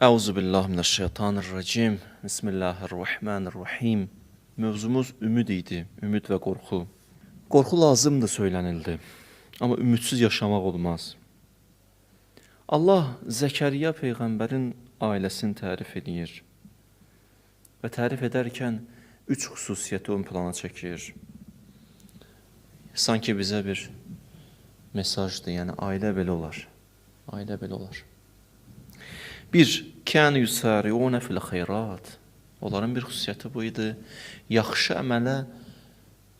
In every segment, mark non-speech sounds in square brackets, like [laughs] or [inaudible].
Euzu billahi mineşşeytanirracim. Bismillahirrahmanirrahim. Mövzumuz ümid idi, ümid və qorxu. Qorxu lazımdır söylənildi. Amma ümidsiz yaşamaq olmaz. Allah Zəkəriya peyğəmbərin ailəsini tərif edir. Və tərif edərkən üç xüsusiyyəti ön plana çəkir. Sanki bizə bir mesajdır, yəni ailə belə olar. Ailə belə olar. Bir, kən yusariuna fil xeyrat. Onların bir xüsusiyyəti bu idi. Yaxşı əmələ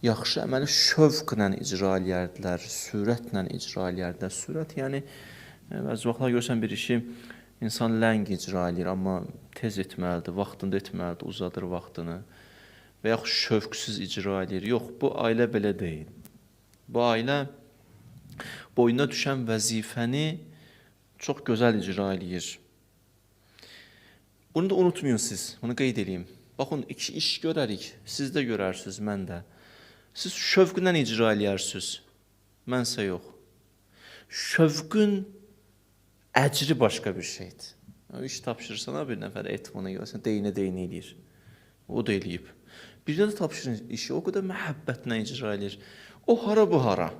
yaxşı əməli şövqlə icra eləyərdilər, sürətlə icra eləyərdilər. Sürət yəni e, bəzi vaxtlar görsən bir işi insan ləng icra eləyir, amma tez etməlidir, vaxtında etməlidir, uzadır vaxtını və yaxud şövqsüz icra eləyir. Yox, bu ailə belə deyil. Bu ailə boynuna düşən vəzifəni çox gözəl icra eləyir. Bunu da unutmayın siz. Bunu qeyd edeyim. Baxın, iki iş görərik. Siz də görərsiniz, mən də. Siz şövqlə icra eləyərsiniz. Mənsə yox. Şövqün əcri başqa bir şeydir. O iş tapşırırsan bir nəfər et bunu görsən, deyinə deyinə. O da eləyib. Birinə də tapşırın işi o qədər məhəbbətlə icra eləyir. O hara bu hara?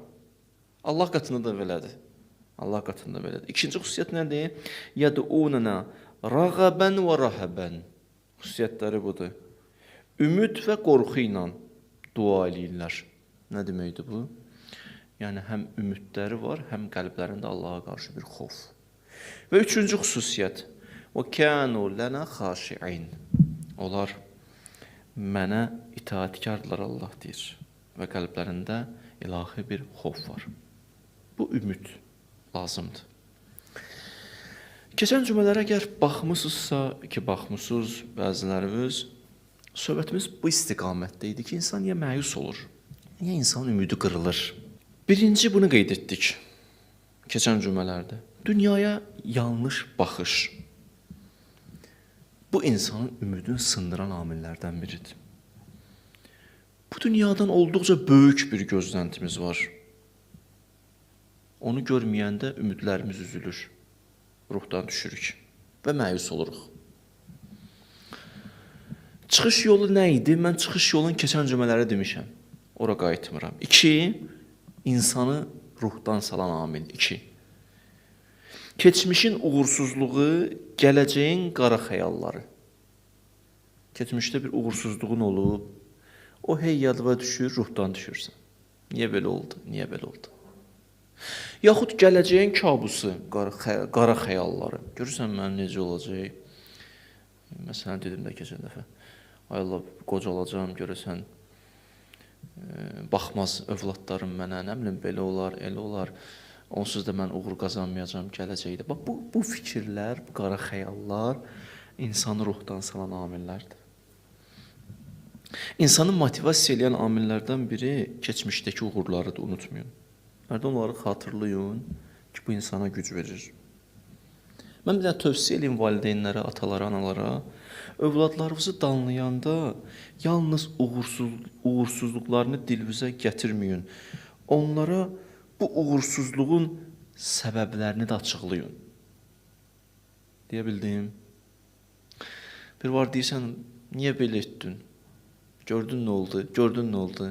Allah qatında da belədir. Allah qatında belədir. İkinci xüsusiyyət nədir? Yədununa rəğəbən və rəhəbən. Xüsusiyyətləri budur. Ümid və qorxu ilə dua eləyirlər. Nə deməkdir bu? Yəni həm ümidləri var, həm qəlblərində Allaha qarşı bir xof. Və üçüncü xüsusiyyət. Və kanu lana xaşiin. Onlar mənə itaatkardırlar Allah deyir və qəlblərində ilahi bir xof var. Bu ümid lazımdır. Keçən cümlələrə əgər baxmısınızsa ki, baxmısınız bəziləriniz, söhbətimiz bu istiqamətdə idi ki, insan niyə məyus olur? Niyə insan ümidi qırılır? Birinci bunu qeyd etdik keçən cümlələrdə. Dünyaya yanlış baxış. Bu insanın ümidini sındıran amillərdən biridir. Bu dünyadan olduqca böyük bir gözləntimiz var. Onu görməyəndə ümidlərimiz üzülür. Ruhdan düşürük və məyus oluruq. Çıxış yolu nə idi? Mən çıxış yolunu keçən cümlələrdə demişəm. Ora qayıtmıram. 2. insanı ruhdan salan amil. 2. Keçmişin uğursuzluğu, gələcəyin qara xəyalları. Keçmişdə bir uğursuzluğun olub, o hey yadıva düşür, ruhdan düşürsən. Niyə belə oldu? Niyə belə oldu? Yaxud gələcəyin kabusu, qara, qara xəyalları. Görürsən mənim necə olacaq? Məsələn dedim də keçən dəfə. Ay Allah, qocalacağam, görəsən e, baxmaz övladlarım mənə, nə bilim belə olar, elə olar. Onsuz da mən uğur qazanmayacağam gələcəkdə. Bax bu bu fikirlər, qara xəyallar insanı ruhdan salan amillərdir. İnsanı motivasiya edən amillərdən biri keçmişdəki uğurlarıdır, unutmayın. Hərdən onları xatırlayın ki, bu insana güc verir. Mən bir də tövsiyə edeyim valideynlərə, atalara, analara, övladlarınızı danlayanda yalnız uğursuz uğursuzluqlarını dilinizə gətirməyin. Onlara bu uğursuzluğun səbəblərini də açıqlayın. Deyə bildim? Bir var deyirsən, niyə belə etdin? Gördün nə oldu? Gördün nə oldu?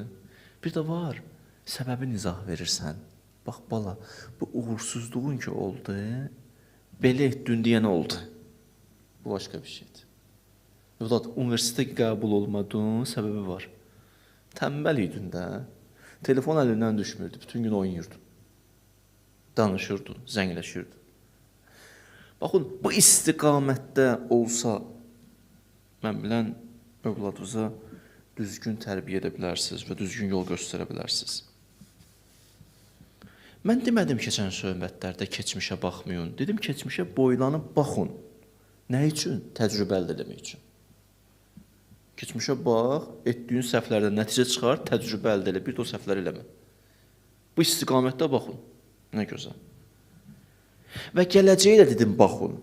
Bir də var, səbəbini izah verirsən. Bax bala, bu uğursuzluğun ki oldu, belə etdin deyən oldu. Bu başqa bir şeydir. Övlad, universitetə qəbul olmadın, səbəbi var. Tənbəl idin də. Telefon əlindən düşmürdü, bütün gün oynayırdın. Danışırdın, zəngləşirdin. Baxın, bu istiqamətdə olsa, mən bilən övladınıza düzgün tərbiyə edə bilərsiniz və düzgün yol göstərə bilərsiniz. Mən demədim keçən söhbətlərdə keçmişə baxmayın. Dedim keçmişə boylanıb baxın. Nə üçün? Təcrübə əldə etmək üçün. Keçmişə bax, etdiyin səhvlərdən nəticə çıxar, təcrübə əldə elə, bir də o səhvləri eləmə. Bu istiqamətdə baxın. Nə gözəl. Və gələcəyə də dedim baxın.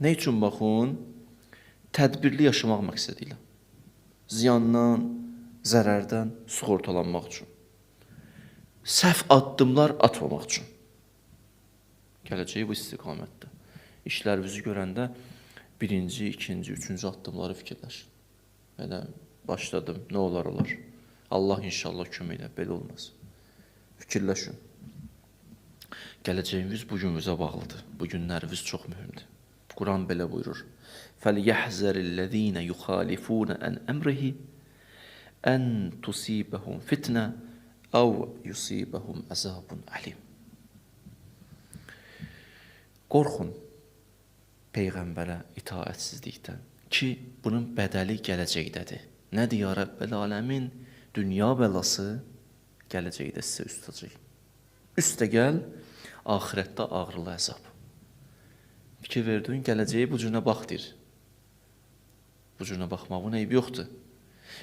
Nə üçün baxın? Tədbirli yaşamaq məqsədi ilə. Ziyandan, zərərdən sığortalanmaq üçün səhv addımlar atmamaq üçün. Gələcəyi bu istiqamətdə. İşlərinizi görəndə birinci, ikinci, üçüncü addımları fikirləşin. Belə başladım, nə olar olar. Allah inşallah kömək edər, belə olmaz. Fikirləşin. Gələcəyimiz bu günümüzə bağlıdır. Bu günlərimiz çox mühümdür. Quran belə buyurur. Fəliyəhzərillezina yukhalifuna an əmrihi an tusibahum fitnə av yusibahum azabun alim. Qorxun peyğəmbərə itaətsizlikdən ki, bunun bədəli gələcəkdədir. Nədir ya Rəbbəl aləmin? Dünya bəlası gələcəkdə sizə üst tutacaq. Üstə gəl, axirətdə ağrılı əzab. Fikir verdin, gələcəyi bu cürünə bax deyir. Bu cürünə baxmağın eybi yoxdur.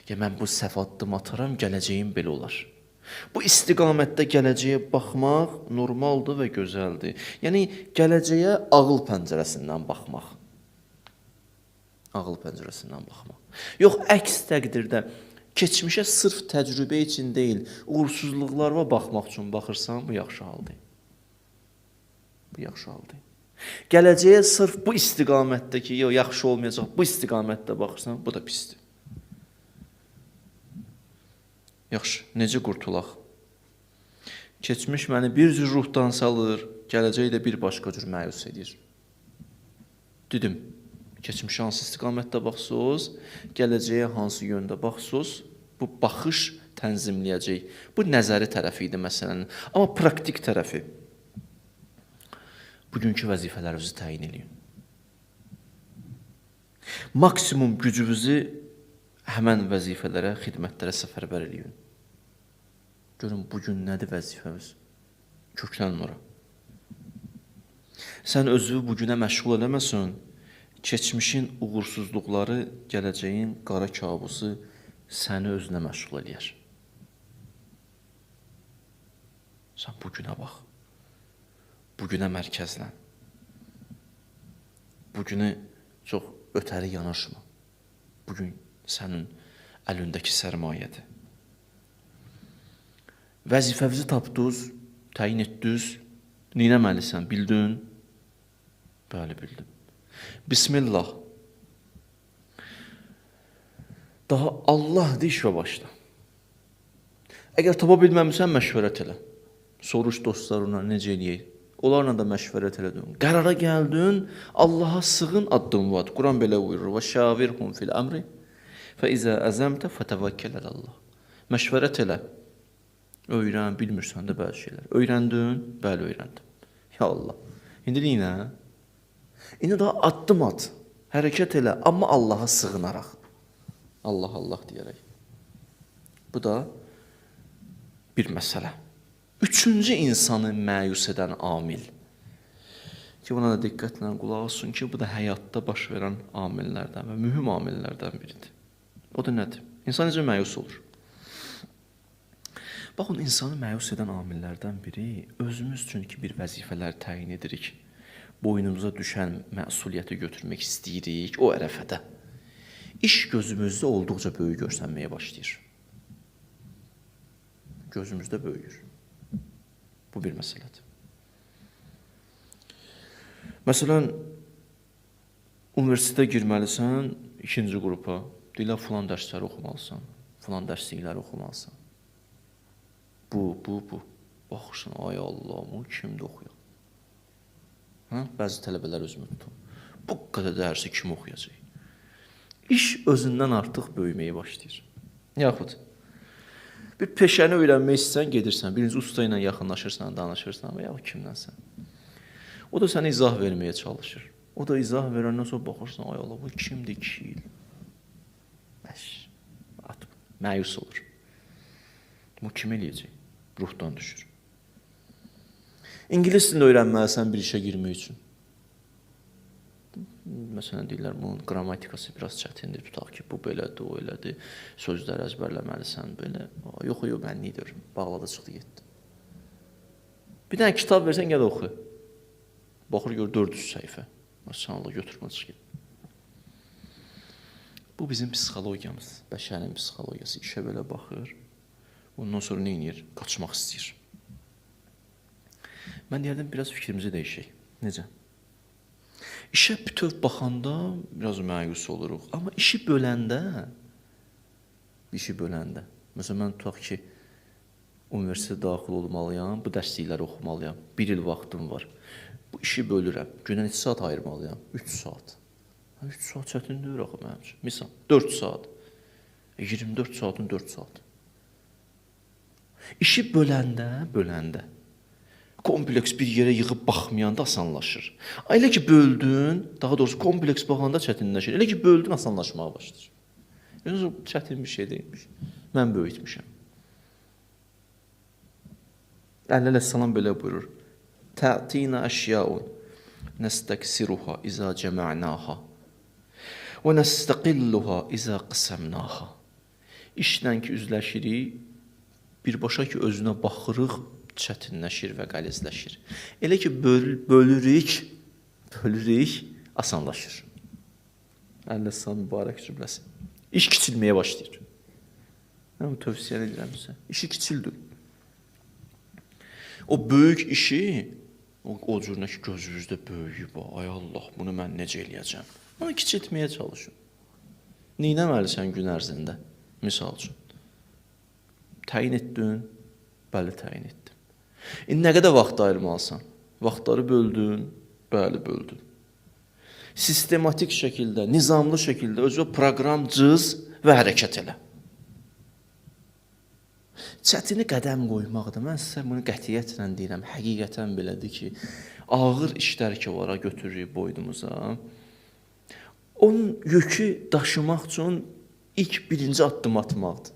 Ya mən bu səfaddım ataram, gələcəyim belə olar.'' Bu istiqamətdə gələcəyə baxmaq normaldır və gözəldir. Yəni gələcəyə ağıl pəncərəsindən baxmaq. Ağıl pəncərəsindən baxmaq. Yox, əks təqdirdə keçmişə sırf təcrübə üçün deyil, uğursuzluqlara baxmaq üçün baxırsan, bu yaxşı hal deyil. Bu yaxşı hal deyil. Gələcəyə sırf bu istiqamətdəki, yox, yaxşı olmayacaq, bu istiqamətdə baxırsan, bu da pisdir. Yaxşı, necə qurtulaq? Keçmiş məni bir cür ruhdan salır, gələcək də bir başqa cür məyus edir. Dedim, keçmişə hansı istiqamətdə baxsınız, gələcəyə hansı yöndə baxsınız, bu baxış tənzimləyəcək. Bu nəzəri tərəfi idi məsələnin. Amma praktik tərəfi bugünkü vəzifələrinizi təyin edin. Maksimum gücünüzü həmən vəzifələrə, xidmətlərə səfərbər edin. Görün bu gün nədir vəzifəmiz? Köklənin ora. Sən özünü bu günə məşğul eləməsən, keçmişin uğursuzluqları, gələcəyin qara kabusu səni özünə məşğul eləyər. Sən bu günə bax. Bu günə mərkəzlən. Bu günü çox ötəri yanaşma. Bu gün sənin əlindəki sərmayədir. Vəzifənizi tapdınız, təyin etdiniz. Neynəməlisən? Bildin? Bəli, bildim. Bismillah. Daha Allah de işə başla. Əgər tapa bilməmisən, məşvərət elə. Soruş dostlarına necə eləyək? Onlarla da məşvərət elədin. Qərara gəldin, Allaha sığın addım var. Quran belə buyurur: "Və şavirhum fil amri fa iza azamta fatavakkal Allah." Məşvərət elə. Öyrən, bilmirsən də bəzi şeylər. Öyrəndin? Bəli, öyrəndim. Ya Allah. İndi nə? İndi daha addım at. Hərəkət elə, amma Allaha sığınaraq. Allah Allah deyərək. Bu da bir məsələ. Üçüncü insanı məyus edən amil. Ki buna da diqqətlə qulaq olsun ki, bu da həyatda baş verən amillərdən və mühüm amillərdən biridir. O da nədir? İnsan necə məyus olur? Baxın, insanı məyus edən amillərdən biri özümüz üçün ki bir vəzifələr təyin edirik. Boynumuza düşən məsuliyyəti götürmək istəyirik o ərəfədə. İş gözümüzdə olduqca böyük görsənməyə başlayır. Gözümüzdə böyüyür. Bu bir məsələdir. Məsələn, universitetə girməlisən, ikinci qrupa. Deyirlər, filan dərsləri oxumalısan, filan dərslikləri oxumalısan. Bu, bu, bu. Baxırsan, ay Allah, bunu kimdə oxuyaq? Hə? Bəzi tələbələr özümü tutum. Bu qədər dərsi kim oxuyacaq? İş özündən artıq böyüməyə başlayır. Yaxud bir peşəni öyrənmək istəsən, gedirsən, birinci usta ilə yaxınlaşırsan, danışırsan və ya kimdənsə. O da sənə izah verməyə çalışır. O da izah verəndən sonra baxırsan, ay Allah, bu kimdir il? Bəş, at, məyus olur. Bu kim eləyəcək? Ruhdan düşür. İngilis dilini öyrənməlisən bir işə girmək üçün. Məsələn deyirlər bunun qrammatikası biraz çətindir. Tutaq ki, bu belədir, o elədir. Sözləri əzbərləməlisən belə. Yox, yox, mən niyə deyirəm? Bağladı çıxdı getdi. Bir dənə kitab versən gəl oxu. Baxır gör 400 səhifə. Maşallah götürmə çıx get. Bu bizim psixologiyamız, bəşərin psixologiyası. İşə belə baxır. Ondan sonra nə edir? Qaçmaq istəyir. Mən deyərdim biraz fikrimizi dəyişək. Necə? İşə bütöv baxanda biraz məyus oluruq, amma işi böləndə işi böləndə. Məsələn mən tutaq ki, universitetə daxil olmalıyam, bu dərslikləri oxumalıyam. 1 il vaxtım var. Bu işi bölürəm. Günə neçə saat ayırmalıyam? 3 saat. 3 saat çətin deyil axı mənim üçün. Misal 4 saat. E, 24 saatın 4 saat. İşi böləndə, böləndə kompleks bir yerə yığıb baxmayanda asanlaşır. Elə ki böldün, daha doğrusu kompleks baxanda çətinləşir. Elə ki böldün asanlaşmağa başlayır. Yəni çətin bir şey deyilmiş. Mən böyütmüşəm. Əllə əleyhissalam belə buyurur. Ta'tina əşyaun nəstəksiruha izə cəmə'naha və nəstəqilluha izə qısamnaha. İşlə ki üzləşirik, birbaşa ki özünə baxırıq, çətinləşir və qəlizləşir. Elə ki böl bölürük, bölürük, asanlaşır. Əlləssan mübarək cümləsi. İş kiçilməyə başlayır. Mən tövsiyə edirəm sizə. İşi kiçildir. O böyük işi o, o cürünə ki gözünüzdə böyüyüb, ay Allah, bunu mən necə eləyəcəm? Onu kiçiltməyə çalışın. Neynəməlisən gün ərzində? Misal üçün. Təyin etdin, bəli təyin etdin. İndi nə qədər vaxt ayırmalısan? Vaxtları böldün, bəli böldün. Sistematik şəkildə, nizamlı şəkildə özünə proqram cız və hərəkət elə. Çətini qədəm qoymaqdır. Mən sizə bunu qətiyyətlə deyirəm. Həqiqətən belədir ki, ağır işlər ki vara götürürük boynumuza. Onun yükü daşımaq üçün ilk birinci addım atmaqdır.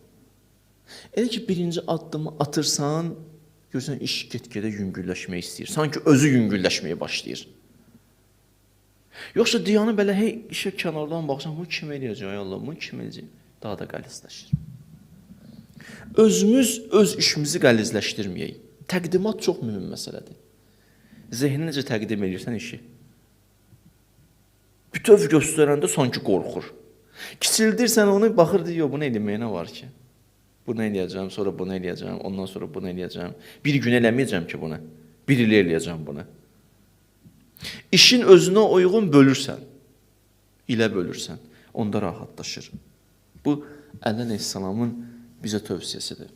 Elə ki birinci addımı atırsan, görsən iş get-gedə yüngülləşmək istəyir. Sanki özü yüngülləşməyə başlayır. Yoxsa diyanı belə hey işə kənardan baxsan, bu kim eləyəcək ay Allah, bu kim eləyəcək? Daha da qəlizləşir. Özümüz öz işimizi qəlizləşdirməyək. Təqdimat çox mühüm məsələdir. Zehni necə təqdim edirsən işi? Bütöv göstərəndə sanki qorxur. Kiçildirsən onu, baxır deyir, bunu eləməyə var ki? Bunu eləyəcəm, sonra bunu eləyəcəm, ondan sonra bunu eləyəcəm. Bir gün eləməyəcəm ki bunu. Bir il eləyəcəm bunu. İşin özünə uyğun bölürsən, ilə bölürsən, onda rahatlaşır. Bu Əli əleyhissalamın bizə tövsiyəsidir.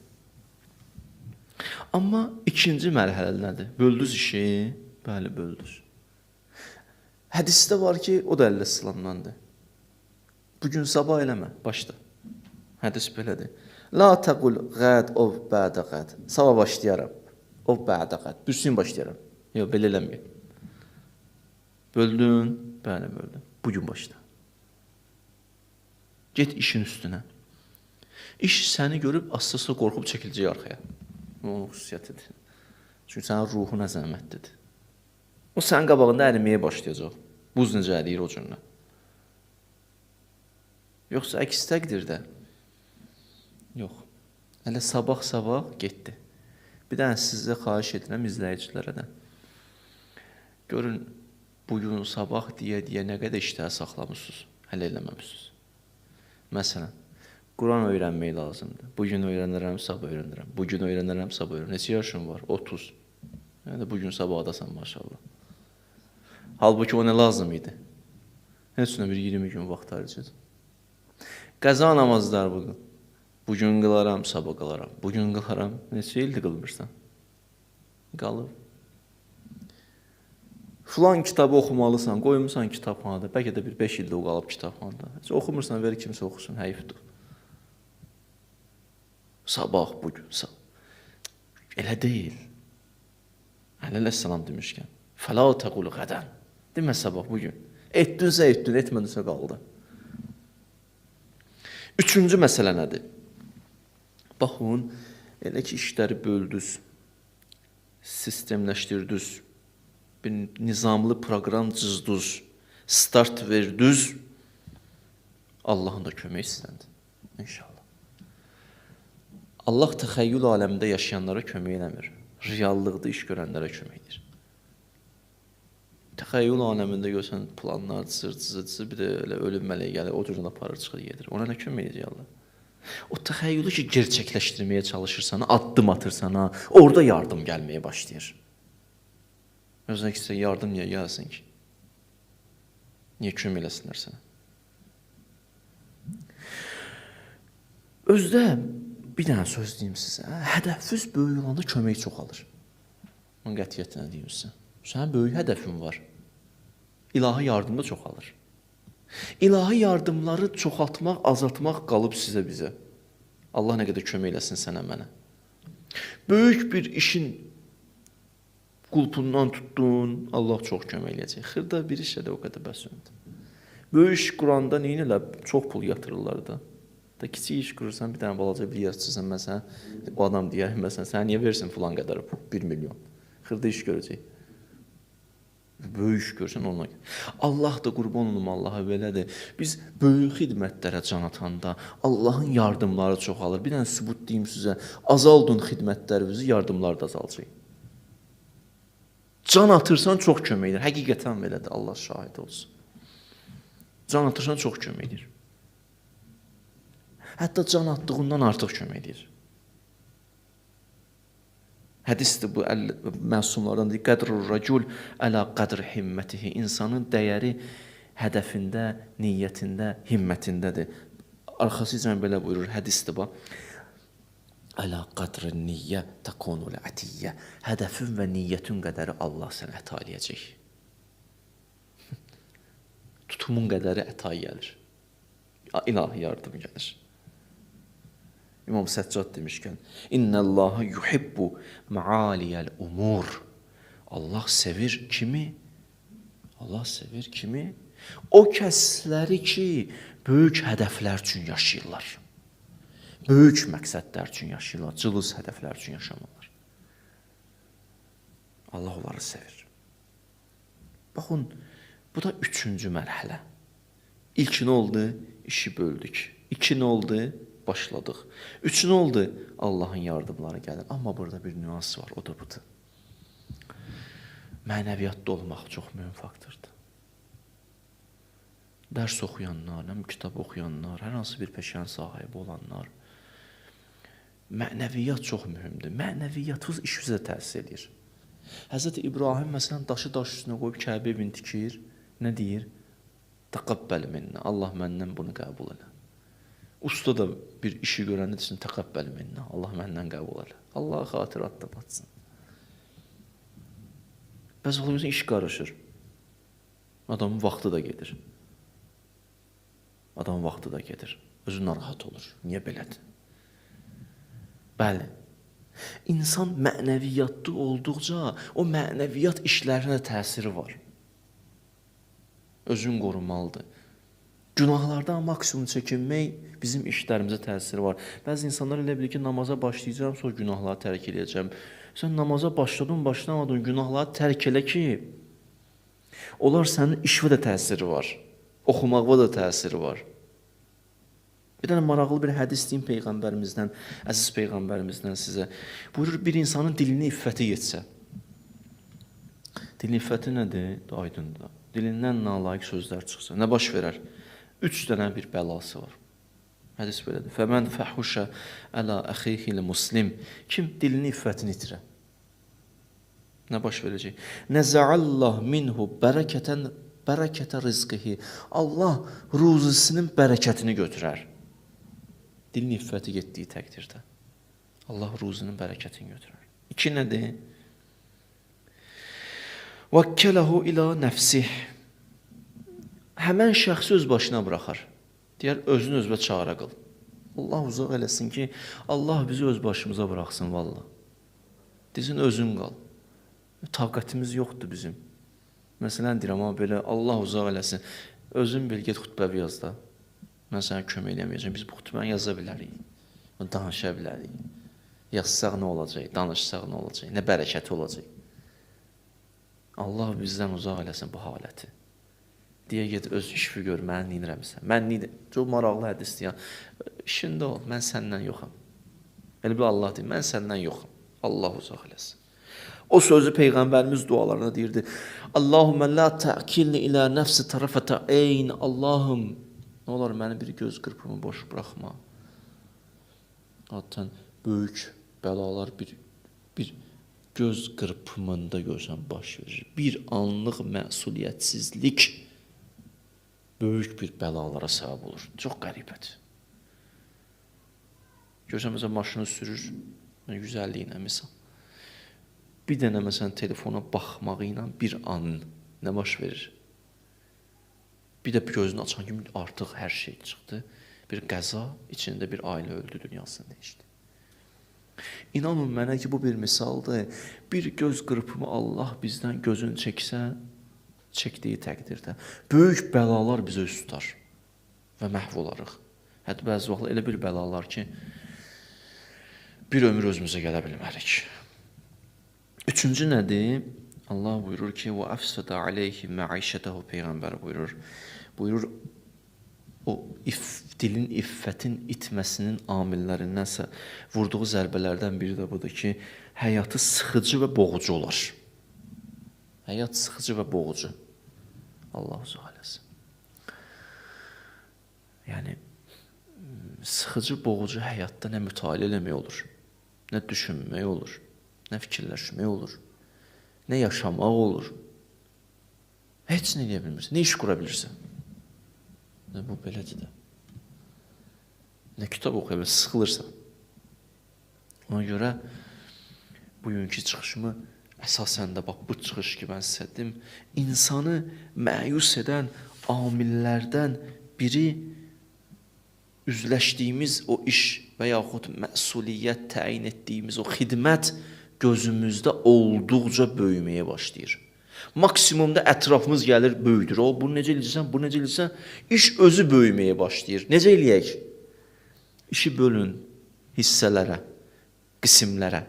Amma ikinci mərhələ nədir? Böldüz işi, bəli böldüz. Hədisdə var ki, o da Əli əleyhissalamdandır. Bu gün sabah eləmə, başla. Hədis belədir. La təqul qəd ov bədə qəd. Sabah başlayaram. Ov bədə qəd. Büsün başlayaram. Yox, belə eləməyək. Böldün, bəli böldün. Bugün başla. Get işin üstünə. İş səni görüb asısı qorxub çəkiləcək arxaya. Bu onun xüsusiyyətidir. Çünki sənin ruhun əzəmətlidir. O sənin qabağında əriməyə başlayacaq. Buz necə əriyir o cürlə. Yoxsa əks təqdirdə yox. Hələ sabah-sabah getdi. Bir dənə sizə xahiş edirəm izləyicilərə də. Görün bu gün sabah deyə-deyə nə qədər iştəhə saxlamısınız, hələ eləməmisiniz. Məsələn, Quran öyrənmək lazımdır. Bu gün öyrənirəm, sabah öyrənirəm. Bu gün öyrənirəm, sabah öyrənirəm. Neçə yaşın var? 30. Yəni bu gün sabahdasan maşallah. Halbuki o nə lazım idi? Heç bir 20 gün vaxt harcadı. Qəza namazlar bugün. Bu gün qılaram, sabah qılaram. Bu gün qılaram. Neçə ildir qılmırsan? Qalıb. Filan kitabı oxumalısan, qoymusan kitabxanada. Bəlkə də bir 5 ildə o qalıb kitabxanada. Heç oxumursan, ver kimsə oxusun, həyifdir. Sabah bu gün. Sabah. Elə deyil. Əleyhissalam demişkən, "Fəla təqulu qədən." Demə sabah bu gün. Etdinsə etdin, etmədinsə qaldı. Üçüncü məsələ nədir? Baxın, elə ki işləri böldüz, sistemləşdirdiniz, bir nizamlı proqram cızdınız, start verdiniz, Allahın da köməyi sizdəndir. İnşallah. Allah təxəyyül aləmində yaşayanlara kömək eləmir. Reallıqda iş görənlərə kömək edir. Təxəyyül aləmində görsən planlar cızır, cızır, cızır, bir də elə ölüm mələyi gəlir, o cürdən aparır, çıxır, yedir. Ona nə kömək edəcək Allah? O təxəyyülü ki, gerçəkləşdirməyə çalışırsan, addım atırsan, ha, orada yardım gəlməyə başlayır. Özünə ki, yardım niyə gəlsin ki? Niyə kömək eləsinlər sənə? Özdə bir dənə söz deyim sizə. Hədəfiniz böyük olanda kömək çoxalır. Mən qətiyyətlə deyim sizə. Sənin böyük hədəfin var. İlahi yardım da çoxalır. İlahi yardımları çoxaltmaq, azaltmaq qalıb sizə bizə. Allah nə qədər kömək eləsin sənə mənə. Böyük bir işin qulpundan tutdun, Allah çox kömək eləyəcək. Xırda bir işə də o qədər bəs oldu. Böyük iş quranda neyin elə çox pul yatırırlar da. Da kiçik iş qurursan, bir dənə balaca bir yer tutsan məsələn, o adam deyər məsələn, sənə niyə versin filan qədər pul? 1 milyon. Xırda iş görəcək. Böyük görsən onunla. Allah da qurban olum Allaha belədir. Biz böyük xidmətlərə can atanda Allahın yardımları çoxalır. Bir dənə sübut deyim sizə. Azaldın xidmətlərinizi, yardımlar da azalacaq. Can atırsan çox kömək edir. Həqiqətən belədir. Allah şahid olsun. Can atırsan çox kömək edir. Hətta can attığından artıq kömək edir. Hədisdir bu əl- məsumlardan. Qədrur racul əla qədr himmətihi. İnsanın dəyəri hədəfində, niyyətində, himmətindədir. Arxasıca belə buyurur hədisdir bu. Əla qədr niyyə takunul atiyyə. Hədəfin və niyyətin qədəri Allah sənə əta eləyəcək. [laughs] Tutumun qədəri əta gəlir. İlahi yardım gəlir. İmam Səccad demişkən, İnnəllaha yuhibbu maaliyəl umur. Allah sevir kimi? Allah sevir kimi? O kəsləri ki, böyük hədəflər üçün yaşayırlar. Böyük məqsədlər üçün yaşayırlar, cılız hədəflər üçün yaşamırlar. Allah onları sevir. Baxın, bu da üçüncü mərhələ. İlk nə oldu? İşi böldük. İki nə oldu? Başladıq. Üç nə oldu? Allahın yardımları gəlir. Amma burada bir nüans var, o da budur. Mənəviyyatda olmaq çox mühüm faktordur. Dərs oxuyanlar, həm kitab oxuyanlar, hər hansı bir peşənin sahibi olanlar, mənəviyyat çox mühümdür. Mənəviyyatınız işinizə təsir edir. Həzrət İbrahim məsələn daşı daş üstünə qoyub Kəbə evini tikir. Nə deyir? Təqəbbəl minna. Allah məndən bunu qəbul elə. Usta da bir işi görəndə desin təqəbbəl minna. Allah məndən qəbul elə. Allaha xatiratda batsın. Bəs ola bilsin iş qarışır. Adamın vaxtı da gedir. Adamın vaxtı da gedir. Özü narahat olur. Niyə belədir? Bəli. İnsan mənəviyyatlı olduqca o mənəviyyat işlərinə təsiri var. Özün qorumalıdır. Günahlardan maksimum çəkinmək bizim işlərimizə təsiri var. Bəzi insanlar elə bilir ki, namaza başlayacağam, sonra günahları tərk edəcəm. Sən namaza başladın, başlamadın, günahları tərk elə ki, onlar sənin işvə də təsiri var. Oxumaqğa da təsiri var. Bir dənə maraqlı bir hədis deyim peyğəmbərimizdən, əziz peyğəmbərimizdən sizə. Buyurur bir insanın dilini iffəti yetsə. Dilin iffəti nədir? Aydındır. Dilindən nalayiq sözlər çıxsa, nə baş verər? Üç dənə bir bəlası var. Hədis belədir. Fəmən fəhuşə əla əxihil muslim. Kim dilini iffətini itirə? Nə baş verəcək? Nəzəallah minhu bərəkətən bərəkətə rizqihi. Allah ruzisinin bərəkətini götürər. Dilin iffəti getdiyi təqdirdə. Allah ruzinin bərəkətini götürər. İki nədir? Vəkkələhu ilə nəfsih. Həmən şəxsi öz başına buraxar. Deyər, özünü özünə çağıra qıl. Allah uzaq eləsin ki, Allah bizi öz başımıza buraxsın valla. Dizin özün qal. Taqətimiz yoxdur bizim. Məsələn deyirəm, amma belə Allah uzaq eləsin. Özün bil get xutbəvi yaz da. Mən sənə kömək eləməyəcəm. Biz bu xutbəni yaza bilərik. Danışa bilərik. Yazsaq nə olacaq? Danışsaq nə olacaq? Nə bərəkəti olacaq? Allah bizdən uzaq eləsin bu haləti. Deyə get öz işini gör, mən neynirəmsən. Mən nə çox maraqlı hədisdir ya. İşində ol, mən səndən yoxam. Elə bil Allah deyir, mən səndən yoxam. Allah uzaq eləsin. O sözü peyğəmbərimiz dualarında deyirdi. Allahumma la ta'kilni ila nefsi tarafata ayn. Allahım, nə olar məni bir göz qırpımı boş buraxma. Hatta böyük bəlalar bir bir göz qırpımında görsən baş verir. Bir anlıq məsuliyyətsizlik böyük bir bəlalara səbəb olur. Çox qəribədir. Görsən məsələn maşını sürür, 150 ilə misal. Bir dənə məsələn telefona baxmağı ilə bir an nə baş verir? Bir də gözünü açan kimi artıq hər şey çıxdı. Bir qəza içində bir ailə öldü, dünyasını dəyişdi. İnanın mənə ki, bu bir misaldır. Bir göz qırpımı Allah bizdən gözünü çəksə, çəkdiyi təqdirdə böyük bəlalar bizə üst tutar və məhv olarıq. Hətta bəzi vaxtlar elə bir bəlalar ki, bir ömür özümüzə gələ bilmərik. Üçüncü nədir? Allah buyurur ki, "Və afsada alayhi ma'işatahu" peyğəmbər buyurur. Buyurur o if, dilin iffətin itməsinin amillərindənsə vurduğu zərbələrdən biri də budur ki, həyatı sıxıcı və boğucu olar. Həyat sıxıcı və boğucu. Allah uzaq eləsin. Yəni sıxıcı, boğucu həyatda nə mütaliə eləmək olur, nə düşünmək olur, nə fikirləşmək olur, nə yaşamaq olur. Heç nə edə bilmirsən, nə iş qura bilirsən. Nə bu belədir də. Nə kitab oxuya bilirsən, sıxılırsan. Ona görə bugünkü çıxışımı əsasən də bax bu çıxış ki, mən sizə dedim, insanı məyus edən amillərdən biri üzləşdiyimiz o iş və yaxud məsuliyyət təyin etdiyimiz o xidmət gözümüzdə olduqca böyüməyə başlayır. Maksimumda ətrafımız gəlir, böyüdür. O bunu necə eləyirsən, bunu necə eləyirsən, iş özü böyüməyə başlayır. Necə eləyək? İşi bölün hissələrə, qismlərə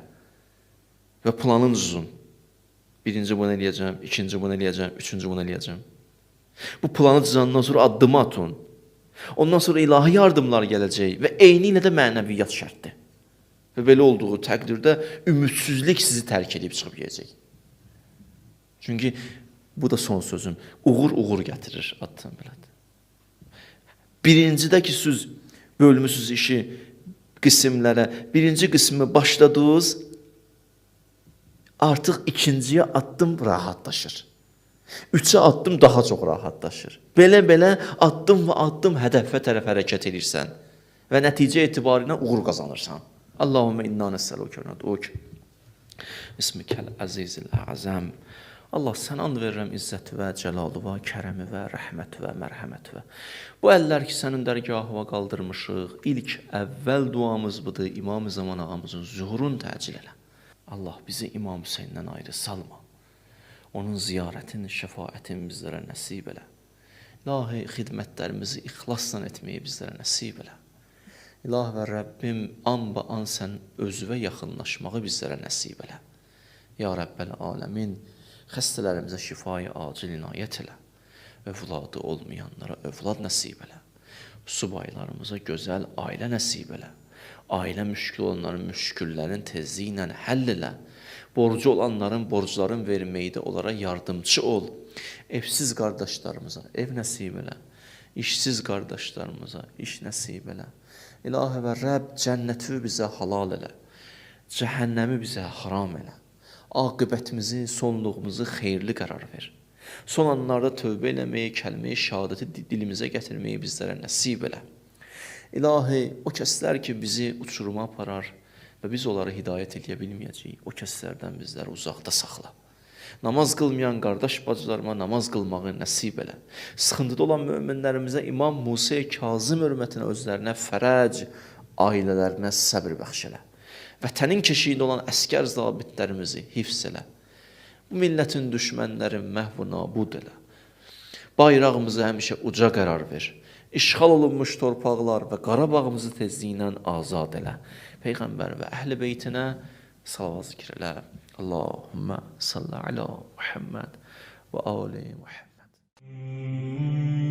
və planın düzün. Birinci bunu eləyəcəm, ikinci bunu eləyəcəm, üçüncü bunu eləyəcəm. Bu planı düzəndən sonra addımı atın. Ondan sonra ilahi yardımlar gələcək və eyni ilə də mənəviyyat şərtdir. Və belə olduğu təqdirdə ümidsizlik sizi tərk edib çıxıb gedəcək. Çünki bu da son sözüm. Uğur uğur gətirir addan belədir. Birincidə ki siz bölmüsüz işi qismlərə, birinci qismi başladınız, artıq ikinciyə addım rahatlaşır. Üçə addım daha çox rahatlaşır. Belə-belə addım və addım hədəfə tərəf hərəkət edirsən və nəticə etibarilə uğur qazanırsan. Allahumma inna nəsəluke və naduk. İsmikəl əzizil əzəm. Allah sən and verirəm izzəti və cəlalı və kərəmi və rəhməti və mərhəməti və. Bu əllər ki sənin dərgahına qaldırmışıq. İlk əvvəl duamız budur. İmam Zaman ağamızın zuhurun təcil elə. Allah bizi İmam Hüseyndən ayrı salma. Onun ziyarətini, şəfaətini bizlərə nəsib elə. İlahi xidmətlərimizi ixlasla etməyi bizlərə nəsib elə. İlah və Rəbbim an ba an sən özünə yaxınlaşmağı bizlərə nəsib elə. Ya Rəbbəl aləmin, xəstələrimizə şifayı acil inayət elə. Övladı olmayanlara övlad nəsib elə. Subaylarımıza gözəl ailə nəsib elə. Ailə müşkül olanların müşküllərin tezliyi ilə həll elə. Borcu olanların borcların verməkdə onlara yardımcı ol. Evsiz qardaşlarımıza ev nəsib elə. İşsiz qardaşlarımıza iş nəsib elə. İlahi və Rəbb cənnəti bizə halal elə. Cəhənnəmi bizə haram elə. Aqibətimizi, sonluğumuzu xeyirli qərar ver. Son anlarda tövbə eləməyi, kəlməyi şəhadəti dilimizə gətirməyi bizlərə nəsib elə. İlahi, o kəslər ki bizi uçuruma aparar və biz onları hidayət edə o kəslərdən bizləri uzaqda saxla. Namaz qılmayan qardaş bacılarıma namaz qılmağı nəsib elə. Sıxıntıda olan möminlərimizə İmam Musa Kazım hörmətinə özlərinə fərəc, ailələrinə səbr bəxş elə. Vətənin keşiyində olan əskər zabitlərimizi hifz elə. Bu millətin düşmənləri məhv nabud elə. Bayrağımızı həmişə uca qərar ver. İşğal olunmuş torpaqlar və Qarabağımızı tezliklə azad elə. Peyğəmbər və əhl-i beytinə salavat zikr elə. Allahumma salli ala Muhammed və ali Muhammed.